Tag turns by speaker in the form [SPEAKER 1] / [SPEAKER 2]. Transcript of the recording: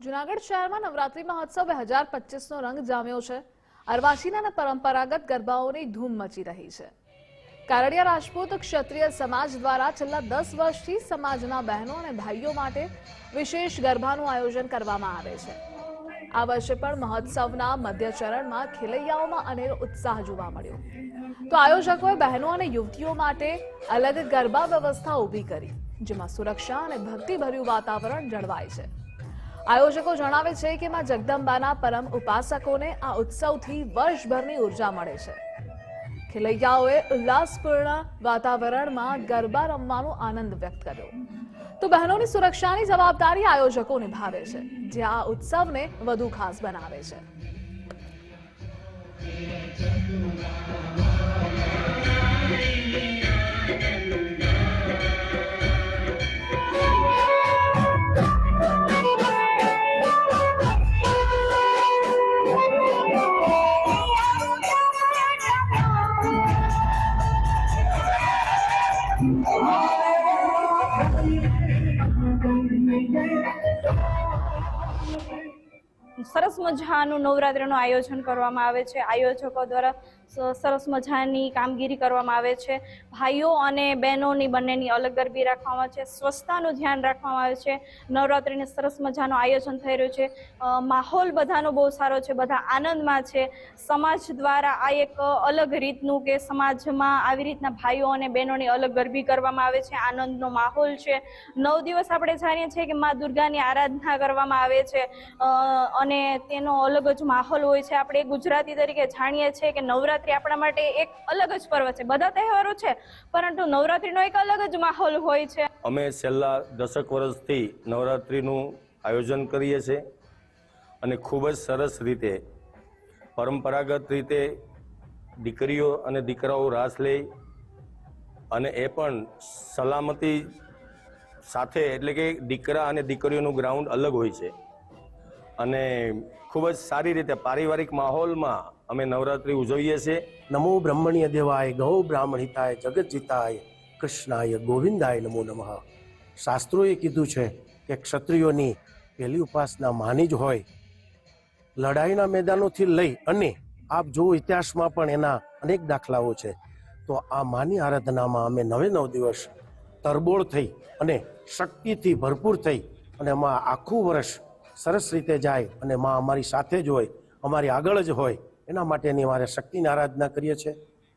[SPEAKER 1] જુનાગઢ શહેરમાં નવરાત્રી મહોત્સવ હજાર પચીસનો રંગ જામ્યો છે. અરવાસીના પરંપરાગત ગરબાઓની ધૂમ મચી રહી છે. કારડિયા રાજપૂત ક્ષત્રિય સમાજ દ્વારા છેલ્લા દસ વર્ષથી સમાજના બહેનો અને ભાઈઓ માટે વિશેષ ગરબાનું આયોજન કરવામાં આવે છે. આ વર્ષે પણ મહોત્સવના મધ્ય ચરણમાં ખેલૈયાઓમાં અનેરો ઉત્સાહ જોવા મળ્યો. તો આયોજકોએ બહેનો અને યુવતીઓ માટે અલગ ગરબા વ્યવસ્થા ઊભી કરી, જેમાં સુરક્ષા અને ભક્તિભર્યું વાતાવરણ જળવાય છે. આયોજકો જણાવે છે કે માં જગદંબાના પરમ ઉપાસકોને આ ઉત્સવથી વર્ષભરની ઊર્જા મળે છે. ખેલૈયાઓએ ઉલ્લાસપૂર્ણ વાતાવરણમાં ગરબા રમવાનો આનંદ વ્યક્ત કર્યો. તો બહેનોની સુરક્ષાની જવાબદારી આયોજકો નિભાવે છે, જે આ ઉત્સવને વધુ ખાસ બનાવે છે. Thank you.
[SPEAKER 2] સરસ મજાનું નવરાત્રિનું આયોજન કરવામાં આવે છે. આયોજકો દ્વારા સરસ મજાની કામગીરી કરવામાં આવે છે. ભાઈઓ અને બહેનોની બંનેની અલગ ગરબી રાખવામાં છે. સ્વચ્છતાનું ધ્યાન રાખવામાં આવે છે. નવરાત્રિને સરસ મજાનું આયોજન થઈ રહ્યું છે. માહોલ બધાનો બહુ સારો છે. બધા આનંદમાં છે. સમાજ દ્વારા આ એક અલગ રીતનું કે સમાજમાં આવી રીતના ભાઈઓ અને બહેનોની અલગ ગરબી કરવામાં આવે છે. આનંદનો માહોલ છે. નવ દિવસ આપણે જાણીએ છીએ કે મા દુર્ગાની આરાધના કરવામાં આવે છે. અને તેનો અલગ જ માહોલ હોય છે. આપણે ગુજરાતી તરીકે જાણીએ છીએ કે નવરાત્રિ આપણા માટે એક અલગ જ પર્વ છે. બધા તહેવારો છે, પરંતુ નવરાત્રિનો એક અલગ જ માહોલ હોય છે.
[SPEAKER 3] અમે છેલ્લા દસક વર્ષથી નવરાત્રિનું આયોજન કરીએ છીએ અને ખૂબ જ સરસ રીતે, પરંપરાગત રીતે દીકરીઓ અને દીકરાઓ રાસ લે અને એ પણ સલામતી સાથે, એટલે કે દીકરા અને દીકરીઓનું ગ્રાઉન્ડ અલગ હોય છે. અને ખૂબ જ સારી રીતે પારિવારિક માહોલમાં અમે નવરાત્રિ ઉજવીએ છીએ.
[SPEAKER 4] નમો બ્રહ્મણ્ય દેવાય, ગૌ બ્રાહ્મણિતાય જગતજીતાય કૃષ્ણાય, ગોવિંદાય નમો નમઃ. શાસ્ત્રોએ કીધું છે કે ક્ષત્રિયોની પહેલી ઉપાસના માની જ હોય. લડાઈના મેદાનોથી લઈ અને આપ જો ઇતિહાસમાં પણ એના અનેક દાખલાઓ છે. તો આ માની આરાધનામાં અમે નવે નવ દિવસ તરબોળ થઈ અને શક્તિથી ભરપૂર થઈ અને એમાં આખું વર્ષ સરસ રીતે જાય અને માં અમારી સાથે જ હોય, અમારી આગળ જ હોય, એના માટેની અમારે શક્તિની આરાધના કરીએ છીએ.